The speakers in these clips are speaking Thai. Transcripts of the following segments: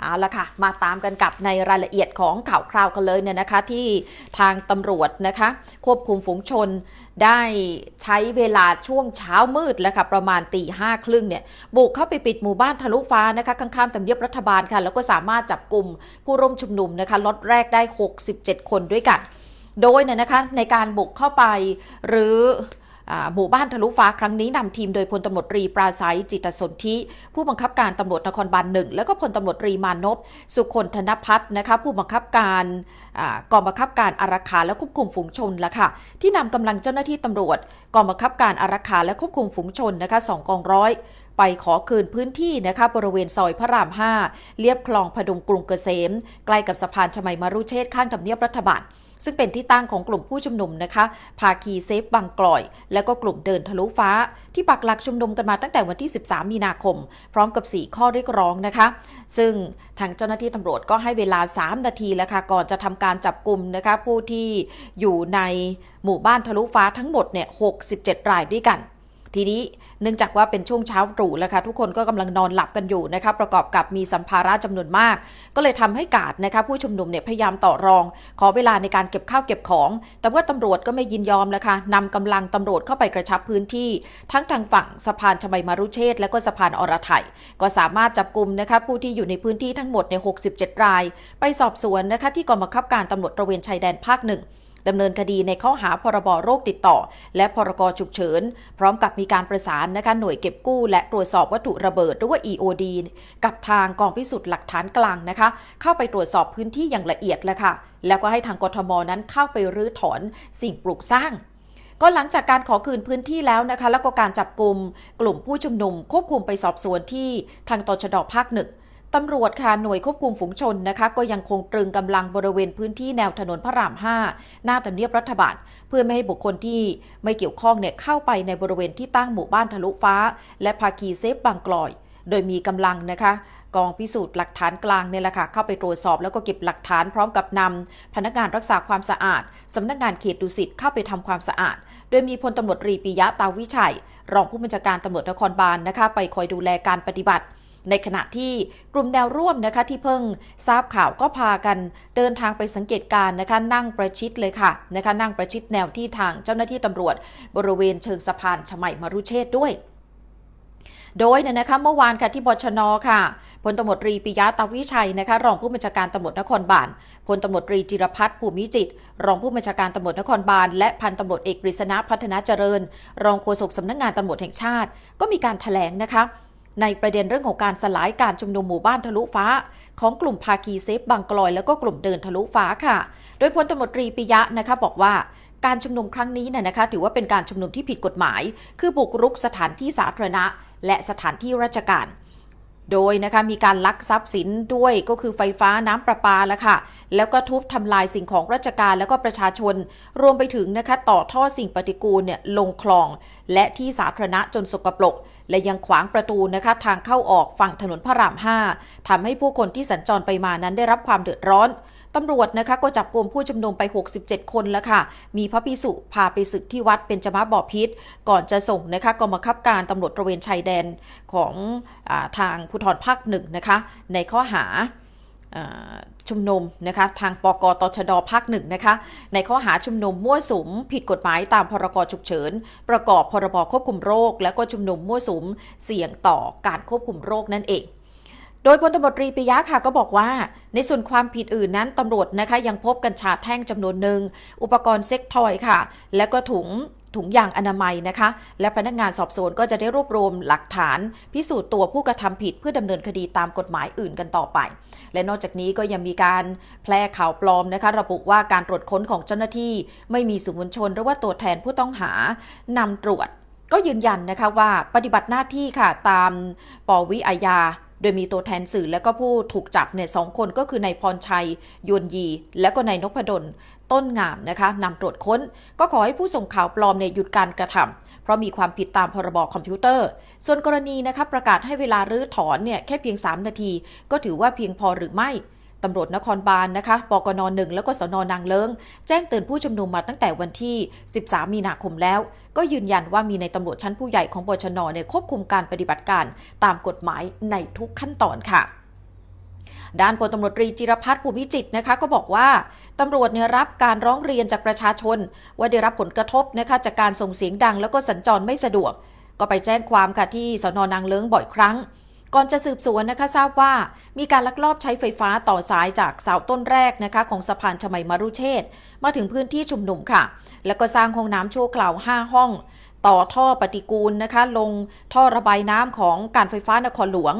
เอาละค่ะ มาตามกันกับในรายละเอียดของข่าวคราวกันเลยเนี่ยนะคะที่ทางตำรวจนะคะ ควบคุมฝูงชนได้ใช้เวลาช่วงเช้ามืดแล้วค่ะประมาณตีห้าครึ่งเนี่ยบุกเข้าไปปิดหมู่บ้านทะลุฟ้านะคะข้างๆตำเนียบรัฐบาลค่ะ แล้วก็สามารถจับกลุ่มผู้ร่วมชุมนุมนะคะล็อตแรกได้ 67 คนด้วยกัน โดยเนี่ยนะคะในการบุกเข้าไปหรือ หมู่บ้านทะลุฟ้าครั้งนี้นำทีมโดยพลตำรวจตรีปราศัยจิตสนธิผู้บังคับการตำรวจนครบาลหนึ่งแล้วก็พลตำรวจตรีมานพสุคนธนพัฒน์นะคะผู้บังคับการกองบังคับการอารักขาและควบคุมฝูงชนละค่ะ ที่นำกำลังเจ้าหน้าที่ตำรวจกองบังคับการอารักขาและควบคุมฝูงชนนะคะสองกองร้อยไปขอคืนพื้นที่นะคะบริเวณซอยพระราม 5 เลียบคลองพดุงกรุงเกษม ใกล้กับสะพานชมัยมรุเชษข้างทำเนียบรัฐบาล ซึ่งเป็นที่ตั้งของกลุ่มผู้ชุมนุมนะคะ ภาคีเซฟบางกลอย และก็กลุ่มเดินทะลุฟ้า ที่ปักหลักชุมนุมกันมาตั้งแต่วันที่ 13 มีนาคม พร้อมกับ 4 ข้อเรียกร้องนะคะ ซึ่งทางเจ้าหน้าที่ตำรวจก็ให้เวลา 3 นาทีแล้วค่ะก่อนจะทำการจับกลุ่มนะคะผู้ที่อยู่ในหมู่บ้านทะลุฟ้าทั้งหมดเนี่ย 67 รายด้วยกัน ทีนี้เนื่องจากว่าเป็นช่วงเช้าตรู่แล้วค่ะทุกคนก็กำลังนอนหลับกันอยู่นะคะประกอบกับมีสัมภาระจำนวนมาก ก็เลยทำให้กาดนะคะผู้ชุมนุมเนี่ยพยายามต่อรอง ขอเวลาในการเก็บข้าวเก็บของ แต่ว่าตำรวจก็ไม่ยินยอมแล้วค่ะนำกำลังตำรวจเข้าไปกระชับพื้นที่ ทั้งทางฝั่งสะพานชมัยมารุเชษและก็สะพานอรไทยก็สามารถจับกลุ่มนะคะผู้ที่อยู่ในพื้นที่ทั้งหมดใน 67 ราย ไปสอบสวนนะคะที่กองบังคับการตำรวจตระเวนชายแดนภาคหนึ่ง ดำเนินคดีในข้อหาพรบโรคติดต่อ และพรกฉุกเฉิน พร้อมกับมีการประสานนะคะหน่วยเก็บกู้ และตรวจสอบวัตถุระเบิดหรือว่า EOD กับทางกองพิสูจน์หลักฐานกลางนะคะ เข้าไปตรวจสอบพื้นที่อย่างละเอียดเลยค่ะ แล้วก็ให้ทางกทมนั้นเข้าไปรื้อถอนสิ่งปลูกสร้างก็หลังจากการขอคืนพื้นที่แล้วนะคะ แล้วก็การจับกลุ่มกลุ่มผู้ชุมนุม ควบคุมไปสอบสวนที่ทางตชดภาคหนึ่ง ตำรวจค่ะหน่วยควบคุมฝูงชนนะคะ ก็ยังคงตรึงกำลังบริเวณพื้นที่แนวถนนพระราม 5 หน้าทำเนียบรัฐบาล เพื่อไม่ให้บุคคลที่ไม่เกี่ยวข้องเนี่ยเข้าไปในบริเวณที่ตั้งหมู่บ้านทะลุฟ้า และภาคีเซฟบางกลอย โดยมีกำลังนะคะกองพิสูจน์หลักฐานกลางเนี่ยแหละค่ะเข้าไปตรวจสอบแล้วก็เก็บหลักฐานพร้อมกับนำพนักงานรักษาความสะอาดสำนักงานเขตดุสิตเข้าไปทำความสะอาด โดยมีพลตำรวจตรีปิยะตาวิชัย รองผู้บัญชาการตำรวจนครบาลนะคะ ไปคอยดูแลการปฏิบัติ ในขณะที่กลุ่มแนวร่วมนะคะที่เพิ่งทราบข่าวก็พากันเดินทางไปสังเกตการณ์นะคะนั่งประชิดเลยค่ะนะคะนั่งประชิดแนวที่ทางเจ้าหน้าที่ตำรวจ บริเวณเชิงสะพานชมัยมรุเชษด้วยโดยเนี่ยนะคะเมื่อวานค่ะที่บชนค่ะพลตำรวจตรีปิยะตาวิชัยนะคะรองผู้บัญชาการตำรวจนครบาลพลตำรวจตรีจิรพัฒน์ภูมิจิต รองผู้บัญชาการตำรวจนครบาลและพันตำรวจเอกกฤษณะพัฒนาเจริญ รองโฆษกสำนักงานตำรวจแห่งชาติ ก็มีการแถลงนะคะ ในประเด็นเรื่องของการสลายการชุมนุมหมู่บ้านทะลุฟ้า ของกลุ่มภาคีเซฟบางกลอย แล้วก็กลุ่มเดินทะลุฟ้าค่ะ โดยพลตำรวจตรีปิยะนะคะบอกว่าการชุมนุมครั้งนี้น่ยนะคะ ถือว่าเป็นการชุมนุมที่ผิดกฎหมาย คือบุกรุกสถานที่สาธารณะ และสถานที่ราชการ โดยนะคะมีการลักทรัพย์สินด้วยก็คือไฟฟ้าน้ำประปาแล้วค่ะ แล้วก็ทุบทำลายสิ่งของราชการแล้วก็ประชาชน รวมไปถึงนะคะต่อท่อสิ่งปฏิกูลเนี่ยลงคลอง และที่สาธารณะจนสกปรก และยังขวางประตูนะคะทางเข้าออกฝั่งถนนพระราม 5ทำให้ผู้คนที่สัญจรไปมานั้นได้รับความเดือดร้อน ตำรวจนะคะก็จับกลุ่มผู้ชุมนุมไป 67 คนแล้วค่ะ มีพระพิสุพาไปศึกที่วัดเป็นจมาบ่อพิษ ก่อนจะส่งนะคะกองบังคับการตำรวจตระเวนชายแดนของอทางภูธรภาคหนึ่งนะคะ ในข้อหาอ่าชุมนุมนะคะทางปกตชดภาคหนึ่งนะคะในข้อหาชุมนุมมั่วสุม ผิดกฎหมายตามพรกฉุกเฉิน ประกอบพรบควบคุมโรค และก็ชุมนุมมั่วสุม เสี่ยงต่อการควบคุมโรคนั่นเอง โดยพลตำรวจตรีปิยะค่ะก็บอกว่า ในส่วนความผิดอื่นนั้นตำรวจนะคะยังพบกัญชาแท่งจำนวนหนึ่ง อุปกรณ์เซ็กทอยค่ะ และก็ถุงถุงยางอนามัยนะคะ และพนักงานสอบสวนก็จะได้รวบรวมหลักฐาน พิสูจน์ตัวผู้กระทำผิดเพื่อดำเนินคดีตามกฎหมายอื่นกันต่อไป และนอกจากนี้ก็ยังมีการแพร่ข่าวปลอมนะคะ ระบุว่าการตรวจค้นของเจ้าหน้าที่ ไม่มีสื่อมวลชนหรือว่าตัวแทนผู้ต้องหานำตรวจ ก็ยืนยันนะคะว่าปฏิบัติหน้าที่ค่ะตามปวิอาญา โดยมีตัวแทนสื่อและก็ผู้ถูกจับเนี่ยสองคนก็คือนายพรชัยยวนยี และก็นายนพดลต้นงามนะคะนำตรวจค้น ก็ขอให้ผู้ส่งข่าวปลอมเนี่ยหยุดการกระทำเพราะมีความผิดตามพรบคอมพิวเตอร์ ส่วนกรณีนะคะประกาศให้เวลารื้อถอนเนี่ยแค่เพียง 3 นาที ก็ถือว่าเพียงพอหรือไม่ ตำรวจนครบาลนะคะปกนหนึ่งแล้วก็สนนางเลิงแจ้งเตือนผู้ชุมนุมมาตั้งแต่วันที่ 13 มีนาคมแล้ว ก็ยืนยันว่ามีในตำรวจชั้นผู้ใหญ่ของบชนเนี่ยควบคุมการปฏิบัติการตามกฎหมายในทุกขั้นตอนค่ะด้านพลตำรวจตรีจิรพัฒน์ภูมิจิตนะคะก็บอกว่าตำรวจเนี่ยรับการร้องเรียนจากประชาชน ว่าได้รับผลกระทบนะคะจากการส่งเสียงดังแล้วก็สัญจรไม่สะดวก ก็ไปแจ้งความค่ะที่สนนางเลิ้งบ่อยครั้ง ก่อนจะสืบสวนนะคะทราบว่ามีการลักลอบใช้ไฟฟ้าต่อสายจากเสาต้นแรกนะคะ ของสะพานชมัยมรุเชษมาถึงพื้นที่ชุมนุมค่ะ แล้วก็สร้างห้องน้ำชั่วคราว 5 ห้อง ต่อท่อปฏิกูลนะคะ ลงท่อระบายน้ำของการไฟฟ้านครหลวง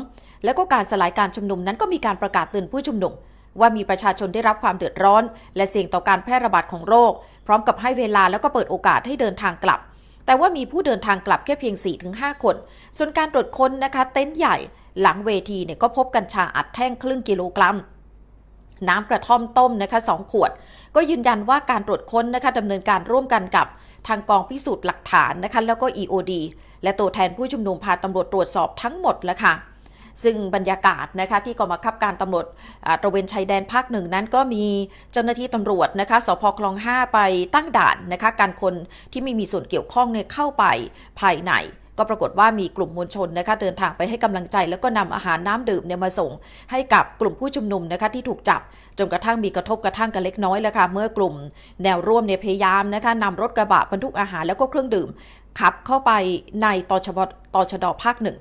แล้วก็การสลายการชุมนุมนั้นก็มีการประกาศเตือนผู้ชุมนุมว่ามีประชาชนได้รับความเดือดร้อน และเสี่ยงต่อการแพร่ระบาดของโรค พร้อมกับให้เวลาแล้วก็เปิดโอกาสให้เดินทางกลับ แต่ว่ามีผู้เดินทางกลับแค่เพียง 4-5 คน ส่วนการตรวจค้นนะคะ เต็นท์ใหญ่หลังเวทีเนี่ยก็พบกัญชาอัดแท่งครึ่งกิโลกรัม น้ำกระท่อมต้มนะคะสองขวด ก็ยืนยันว่าการตรวจค้นนะคะดำเนินการร่วมกันกับทางกองพิสูจน์หลักฐานนะคะแล้วก็ EOD และตัวแทนผู้ชุมนุมพาตำรวจตรวจสอบทั้งหมดแล้วค่ะ ซึ่งบรรยากาศนะคะที่กองบังคับการตำรวจตระเวนชายแดนภาคหนึ่งนั้นก็มีเจ้าหน้าที่ตำรวจนะคะสพคลอง 5 ไปตั้งด่านนะคะการคนที่ไม่มีส่วนเกี่ยวข้องเนี่ยเข้าไปภายในก็ปรากฏว่ามีกลุ่มมวลชนนะคะเดินทางไปให้กำลังใจ แล้วก็นำอาหารน้ำดื่มเนี่ยมาส่ง ให้กับกลุ่มผู้ชุมนุมนะคะที่ถูกจับจนกระทั่งมีกระทบกระทั่งกันเล็กน้อยแล้วค่ะเมื่อกลุ่มแนวร่วมเนี่ยพยายามนะคะนำรถกระบะบรรทุกอาหารแล้วก็เครื่องดื่มขับเข้าไปในตชบตชดภาคหนึ่ง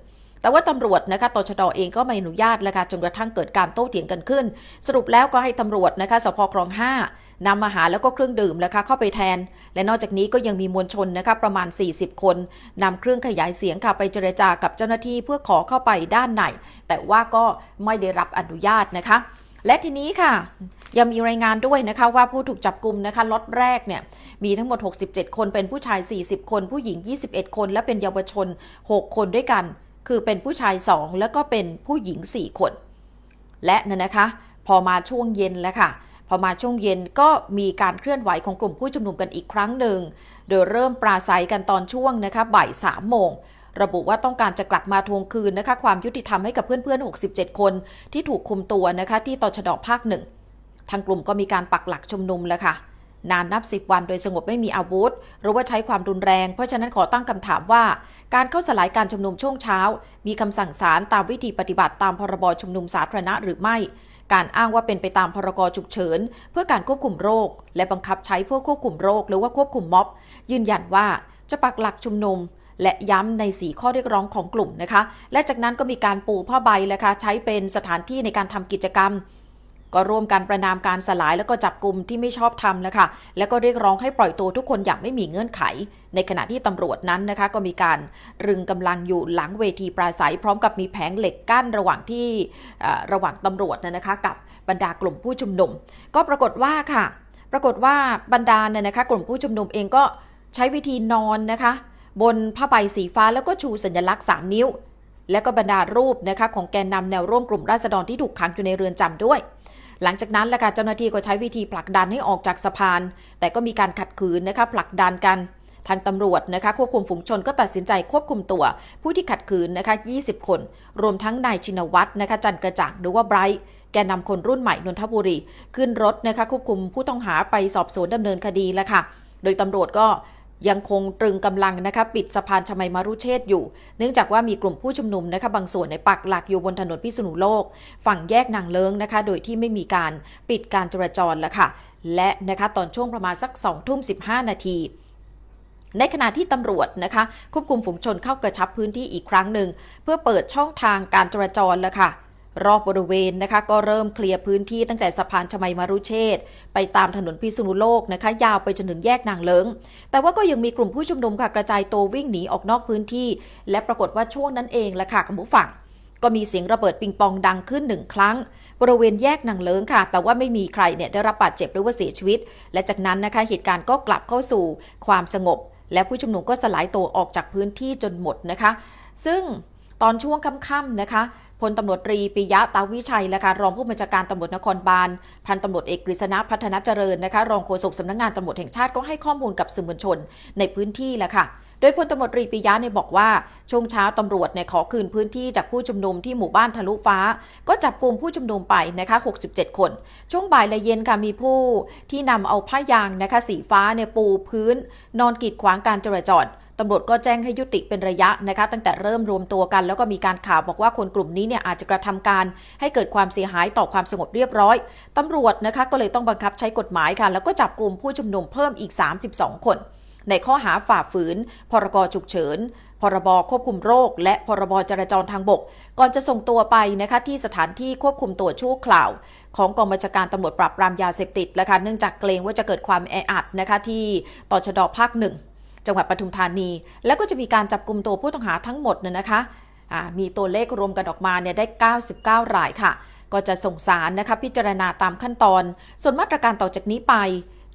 แต่ว่าตำรวจนะคะตชดเองก็ไม่อนุญาตแล้วค่ะจนกระทั่งเกิดการโต้เถียงกันขึ้น สรุปแล้วก็ให้ตำรวจนะคะสพคลอง5นำอาหารแล้วก็เครื่องดื่มนะคะเข้าไปแทน และนอกจากนี้ก็ยังมีมวลชนนะคะประมาณ 40 คนนำเครื่องขยายเสียงค่ะไปเจรจากับเจ้าหน้าที่เพื่อขอเข้าไปด้านในแต่ว่าก็ไม่ได้รับอนุญาตนะคะ และทีนี้ค่ะยังมีรายงานด้วยนะคะว่าผู้ถูกจับกลุ่มนะคะล็อตแรกเนี่ยมีทั้งหมด 67 คนเป็นผู้ชาย 40 คน ผู้หญิง 21 คน และเป็นเยาวชน 6 คนด้วยกัน คือเป็นผู้ชาย 2 แล้วก็เป็นผู้หญิง 4 คน และนั่นนะคะ พอมาช่วงเย็นแล้วค่ะ พอมาช่วงเย็นก็มีการเคลื่อนไหวของกลุ่มผู้ชุมนุมกันอีกครั้งหนึ่ง โดยเริ่มปราศัยกันตอนช่วงนะคะบ่ายสามโมงระบุว่าต้องการจะกลับมาทวงคืนนะคะความยุติธรรมให้กับเพื่อนๆ 67 คนที่ถูกคุมตัวนะคะที่ตชดภาคหนึ่งทางกลุ่มก็มีการปักหลักชุมนุมแล้วค่ะ นานนับสิบวันโดยสงบไม่มีอาวุธ หรือว่าใช้ความรุนแรง เพราะฉะนั้นขอตั้งคำถามว่า การเข้าสลายการชุมนุมช่วงเช้า มีคำสั่งศาลตามวิธีปฏิบัติตามพรบชุมนุมสาธารณะหรือไม่ การอ้างว่าเป็นไปตามพรกฉุกเฉิน เพื่อการควบคุมโรค และบังคับใช้เพื่อควบคุมโรค หรือว่าควบคุมม็อบ ยืนยันว่าจะปักหลักชุมนุมและย้ำในสีข้อเรียกร้องของกลุ่มนะคะ และจากนั้นก็มีการปูผ้าใบแล้วค่ะใช้เป็นสถานที่ในการทำกิจกรรม ก็ร่วมกันประนามการสลายแล้วก็จับกลุ่มที่ไม่ชอบทำนะคะ แล้วก็เรียกร้องให้ปล่อยตัวทุกคนอย่างไม่มีเงื่อนไข ในขณะที่ตำรวจนั้นนะคะก็มีการรึงกำลังอยู่หลังเวทีปราศัย พร้อมกับมีแผงเหล็กกั้นระหว่างที่ระหว่างตำรวจนะนะคะกับบรรดากลุ่มผู้ชุมนุม ก็ปรากฏว่าค่ะ ปรากฏว่าบรรดาเนี่ยนะคะกลุ่มผู้ชุมนุมเองก็ใช้วิธีนอนนะคะ บนผ้าใบสีฟ้าแล้วก็ชูสัญลักษณ์สามนิ้ว และก็บรรดารูปนะคะของแกนนำแนวร่วมกลุ่มราษฎรที่ถูกขังอยู่ในเรือนจำด้วย หลังจากนั้นแหละค่ะเจ้าหน้าที่ก็ใช้วิธีผลักดันให้ออกจากสะพาน แต่ก็มีการขัดขืนนะคะผลักดันกันทางตำรวจนะคะควบคุมฝูงชนก็ตัดสินใจควบคุมตัว ผู้ที่ขัดขืนนะคะ 20 คน รวมทั้งนายชินวัตรนะคะ จันกระจ่างหรือว่าไบรท์แกนนำคนรุ่นใหม่นนทบุรี ขึ้นรถนะคะควบคุมผู้ต้องหาไปสอบสวนดำเนินคดีแล้วค่ะ โดยตำรวจก็ ยังคงตรึงกำลังนะคะปิดสะพานชมัยมารุเชษฐ์อยู่ เนื่องจากว่ามีกลุ่มผู้ชุมนุมนะคะบางส่วนในปักหลักอยู่บนถนนพิษณุโลก ฝั่งแยกนางเลิงนะคะ โดยที่ไม่มีการปิดการจราจรแล้วค่ะ และนะคะตอนช่วงประมาณสัก2ทุ่ม15 นาทีในขณะที่ตำรวจนะคะควบคุมฝูงชนเข้ากระชับพื้นที่อีกครั้งหนึ่ง เพื่อเปิดช่องทางการจราจรแล้วค่ะ รอบบริเวณนะคะก็เริ่มเคลียร์พื้นที่ตั้งแต่สะพานชมัยมารุเชษไปตามถนนพิษณุโลกนะคะยาวไปจนถึงแยกนางเลิง แต่ว่าก็ยังมีกลุ่มผู้ชุมนุมค่ะกระจายตัววิ่งหนีออกนอกพื้นที่ และปรากฏว่าช่วงนั้นเองแหละค่ะคุณผู้ฟังก็มีเสียงระเบิดปิงปองดังขึ้นหนึ่งครั้ง บริเวณแยกนางเลิงค่ะ แต่ว่าไม่มีใครเนี่ยได้รับบาดเจ็บหรือว่าเสียชีวิต และจากนั้นนะคะเหตุการณ์ก็กลับเข้าสู่ความสงบ และผู้ชุมนุมก็สลายตัวออกจากพื้นที่จนหมดนะคะ ซึ่งตอนช่วงค่ำๆนะคะ ลตำรวจตรีปิยะตาวิชัยและคะรองผู้บัญชาการตำรวจนครบาลพันตำรวจเอกกฤษณะพัฒนเจริญนะคะรองโฆษกสำนักงานตำรวจแห่งชาติก็ให้ข้อมูลกับสื่อมวลชนในพื้นที่แหละค่ะโดยพลตำรวจตรีปิยะเนี่ยบอกว่า ช่วงเช้าตำรวจเนี่ยขอคืนพื้นที่จากผู้ชุมนุมที่หมู่บ้านทะลุฟ้า ก็จับกลุ่มผู้ชุมนุมไปนะคะ 67 คน ช่วงบ่ายและเย็นค่ะมีผู้ที่นำเอาผ้ายางนะคะสีฟ้าเนี่ยปูพื้น นอนกีดขวางการจราจร ตำรวจก็แจ้งให้ยุติเป็นระยะนะคะตั้งแต่เริ่มรวมตัวกัน แล้วก็มีการข่าวบอกว่าคนกลุ่มนี้เนี่ยอาจจะกระทำการ ให้เกิดความเสียหายต่อความสงบเรียบร้อย ตำรวจนะคะก็เลยต้องบังคับใช้กฎหมายค่ะ แล้วก็จับกลุ่มผู้ชุมนุมเพิ่มอีก 32 คน ในข้อหาฝ่าฝืน พรกฉุกเฉินพรบควบคุมโรค และพรบจราจรทางบก ก่อนจะส่งตัวไปนะคะที่สถานที่ควบคุมตัวชั่วคราว ของกองบัญชาการตำรวจปราบปรามยาเสพติดนะคะเนื่องจากเกรงว่าจะเกิดความแออัดนะคะที่ต่อชดภาคหนึ่ง จังหวัดปทุมธานี แล้วก็จะมีการจับกลุ่มตัวผู้ต้องหาทั้งหมดเนี่ยนะคะมีตัวเลขรวมกันออกมาเนี่ยได้ 99 รายค่ะ ก็จะส่งสารนะคะพิจารณาตามขั้นตอน ส่วนมาตรการต่อจากนี้ไป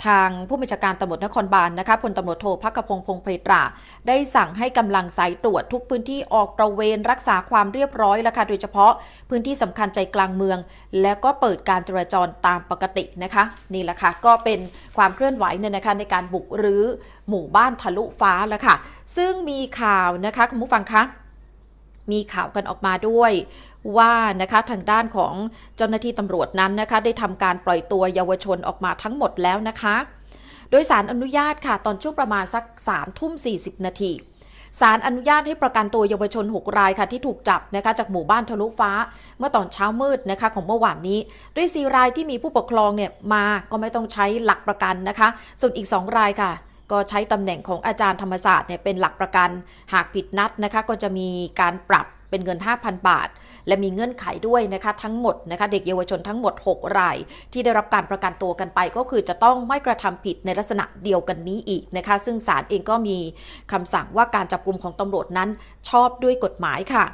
ทางผู้บัญชาการตำรวจนครบาลนะคะพลตำรวจโทพักพงพงเพตรา ได้สั่งให้กำลังสายตรวจทุกพื้นที่ออกตระเวนรักษาความเรียบร้อยแล้วค่ะโดยเฉพาะพื้นที่สำคัญใจกลางเมือง แล้วก็เปิดการจราจรตามปกตินะคะ นี่แหละค่ะก็เป็นความเคลื่อนไหวเนี่ยนะคะในการบุกรื้อหมู่บ้านทะลุฟ้าแล้วค่ะ ซึ่งมีข่าวนะคะคุณผู้ฟังคะมีข่าวกันออกมาด้วย ว่านะคะทางด้านของเจ้าหน้าที่ตำรวจนั้นนะคะ ได้ทำการปล่อยตัวเยาวชนออกมาทั้งหมดแล้วนะคะ โดยสารอนุญาตค่ะตอนช่วงประมาณสัก3ทุ่ม40 นาทีสารอนุญาตให้ประกันตัวเยาวชน 6 รายค่ะที่ถูกจับนะคะจากหมู่บ้านทะลุฟ้า เมื่อตอนเช้ามืดนะคะของเมื่อวานนี้ ด้วย4รายที่มีผู้ปกครองเนี่ยมาก็ไม่ต้องใช้หลักประกันนะคะ ส่วนอีก 2 รายค่ะ ก็ใช้ตำแหน่งของอาจารย์ธรรมศาสตร์เนี่ยเป็นหลักประกัน หากผิดนัดนะคะ ก็จะมีการปรับเป็นเงิน 5,000 บาท และมีเงื่อนไขด้วยนะคะทั้งหมดนะคะเด็กเยาวชนทั้งหมด 6 ราย ที่ได้รับการประกันตัวกันไปก็คือจะต้องไม่กระทำผิดในลักษณะเดียวกันนี้อีกนะคะซึ่งศาลเองก็มีคำสั่งว่าการจับกลุ่มของตำรวจนั้นชอบด้วยกฎหมายค่ะ